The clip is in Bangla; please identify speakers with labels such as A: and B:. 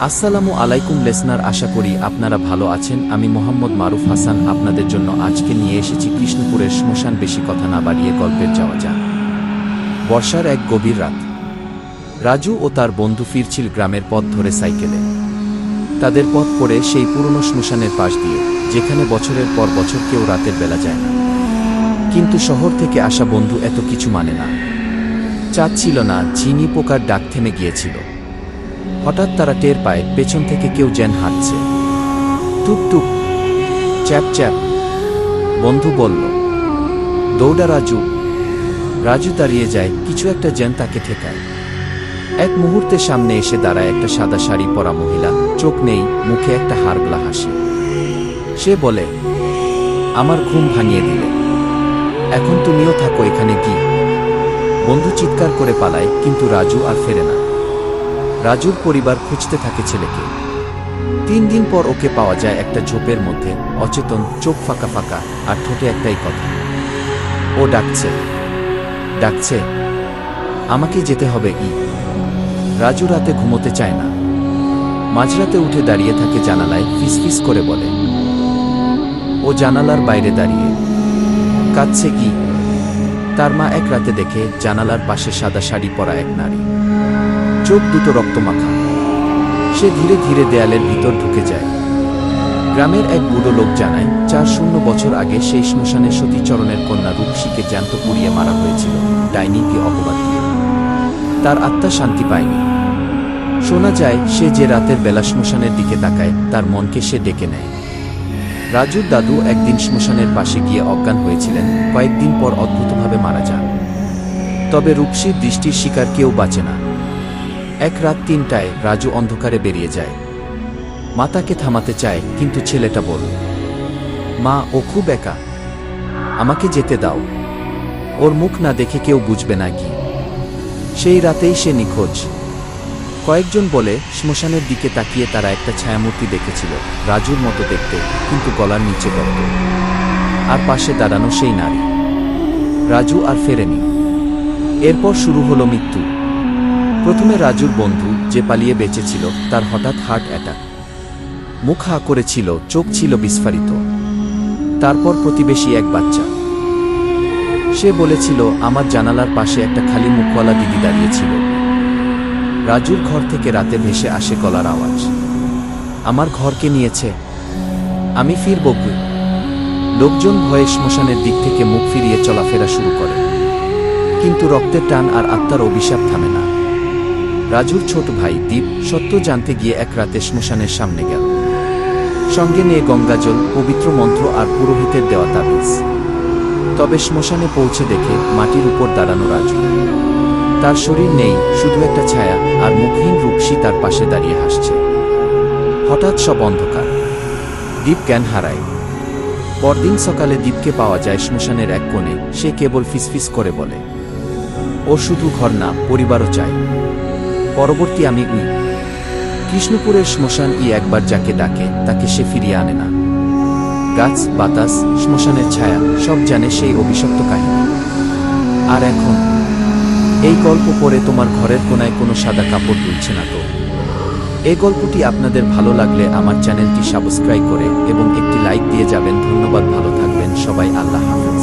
A: আসসালামু আলাইকুম লেসনার, আশা করি আপনারা ভালো আছেন। আমি মোহাম্মদ মারুফ হাসান, আপনাদের জন্য আজকে নিয়ে এসেছি কৃষ্ণপুরের শ্মশান বেশি কথা না বাড়িয়ে গল্পের যাওয়া যাক। বর্ষার এক গভীর রাত। রাজু ও তার বন্ধু ফিরছিল গ্রামের পথ ধরে সাইকেলে। তাদের পথ পড়ে সেই পুরনো শ্মশানের পাশ দিয়ে, যেখানে বছরের পর বছর কেউ রাতের বেলা যায় না। কিন্তু শহর থেকে আসা বন্ধু এত কিছু মানে না। চাচ্ছিল না, ঝিঙি পোকার ডাক থেমে গিয়েছিল। হঠাৎ তারা টের পায় পেছন থেকে কেউ যেন হাঁটছে। টুক টুক, চ্যাপ চ্যাপ, বন্ধু বলল, দৌড়া রাজু। রাজু দাঁড়িয়ে যায়, কিছু একটা যেন তাকে ঠেকায়। এক মুহূর্তে সামনে এসে দাঁড়ায় একটা সাদা শাড়ি পরা মহিলা। চোখ নেই, মুখে একটা হাড়গলা হাসি। সে বলে, আমার ঘুম ভাঙিয়ে দিলে। এখন তুমিও থাকো এখানে কি বন্ধু চিৎকার করে পালায়, কিন্তু রাজু আর ফেরে না। রাজুর পরিবার খুঁজতে থাকে ছেলেকে। তিন দিন পর ওকে পাওয়া যায় একটা ঝোপের মধ্যে, অচেতন, চোখ ফাঁকা ফাঁকা, আর ঠোঁটে একটাই কথা। ও ডাকছে। ডাকছে আমাকে যেতে হবে, ই। রাজু রাতে ঘুমোতে চায় না। মাঝরাতে উঠে দাঁড়িয়ে থাকে জানালায় ফিসফিস করে বলে। ও জানালার বাইরে দাঁড়িয়ে। কাঁদছে কি তার মা এক রাতে দেখে জানালার পাশে সাদা শাড়ি পরা এক নারী। চোখ দুটো রক্তমাখা। সে ধীরে ধীরে দেয়ালের ভিতর ঢুকে যায়। গ্রামের এক বুড়ো লোক জানায়, চার শূন্য বছর আগে সেই শ্মশানে সতীচরণের কন্যা রূপসীকে জ্যান্ত পুড়িয়ে মারা হয়েছিল। ডাইনিকে অপবাদ দিয়ে। তার আত্মা শান্তি পায়নি। শোনা যায়, সে যে রাতের বেলা শ্মশানের দিকে তাকায়, তার মনকে সে ডেকে নেয়। রাজুর দাদু একদিন শ্মশানের পাশে গিয়ে অজ্ঞান হয়েছিলেন। কয়েকদিন পর অদ্ভুতভাবে মারা যান। তবে রূপসীর দৃষ্টির শিকার কেউ বাঁচে না। এক রাত তিনটায় রাজু অন্ধকারে বেরিয়ে যায়। মাতাকে থামাতে চায়, কিন্তু ছেলেটা বল, মা, ও খুব একা। আমাকে যেতে দাও। ওর মুখ না দেখে কেউ বুঝবে না কি। সেই রাতেই সে নিখোঁজ। কয়েকজন বলে, শ্মশানের দিকে তাকিয়ে তারা একটা ছায়ামূর্তি দেখেছিল, রাজুর মতো দেখতে, কিন্তু গলার নিচে গর্ত। আর পাশে দাঁড়ানো সেই নারী। রাজু আর ফেরেনি। এরপর শুরু হলো মৃত্যু। প্রথমে রাজুর বন্ধু যে পালিয়ে বেঁচেছিল, তার হঠাৎ হার্ট অ্যাটাক। মুখ হা করেছিল চোখ ছিল বিস্ফারিত। তারপর প্রতিবেশী এক বাচ্চা। সে বলেছিল, আমার জানালার পাশে একটা খালি মুখওয়ালা দিদি দাঁড়িয়েছিল রাজুর ঘর থেকে রাতে ভেসে আসে গলার আওয়াজ। আমার ঘরকে নিয়েছে? আমি ফিরব? লোকজন ভয়ে শ্মশানের দিক থেকে মুখ ফিরিয়ে চলাফেরা শুরু করে। কিন্তু রক্তের টান আর আত্মার অভিশাপ থামে না। রাজুর ছোট ভাই দীপ সত্য জানতে গিয়ে এক রাতে শ্মশানের সামনে গেল। সঙ্গে নিয়ে গঙ্গাজল, পবিত্র মন্ত্র আর পুরোহিতের দেওয়া তাবিজ। তবে শ্মশানে পৌঁছে দেখে মাটির উপর দাঁড়ানো রাজু। তার শরীর নেই, শুধু একটা ছায়া আর মুখহীন রূপসী তার পাশে দাঁড়িয়ে হাসছে। হঠাৎ সব অন্ধকার। দ্বীপ জ্ঞান হারায়। পরদিন সকালে দ্বীপকে পাওয়া যায় শ্মশানের এক কোণে, সে কেবল ফিসফিস করে বলে, ও শুধু ঘর না, পরিবারও চায়। পরবর্তী আমি উই। কৃষ্ণপুরের শ্মশান ই একবার যাকে ডাকে, তাকে সে ফিরিয়ে আনে না। গাছ, বাতাস, শ্মশানের ছায়া, সব জানে সেই অভিশপ্ত কাহিনী। আর এখন, এই গল্প পড়ে তোমার ঘরের কোনায় কোনো সাদা কাপড় দুলছে না তো? এই গল্পটি আপনাদের ভালো লাগলে আমার চ্যানেলটি সাবস্ক্রাইব করে এবং একটি লাইক দিয়ে যাবেন। ধন্যবাদ, ভালো থাকবেন। সবাই আল্লাহ হাফেজ।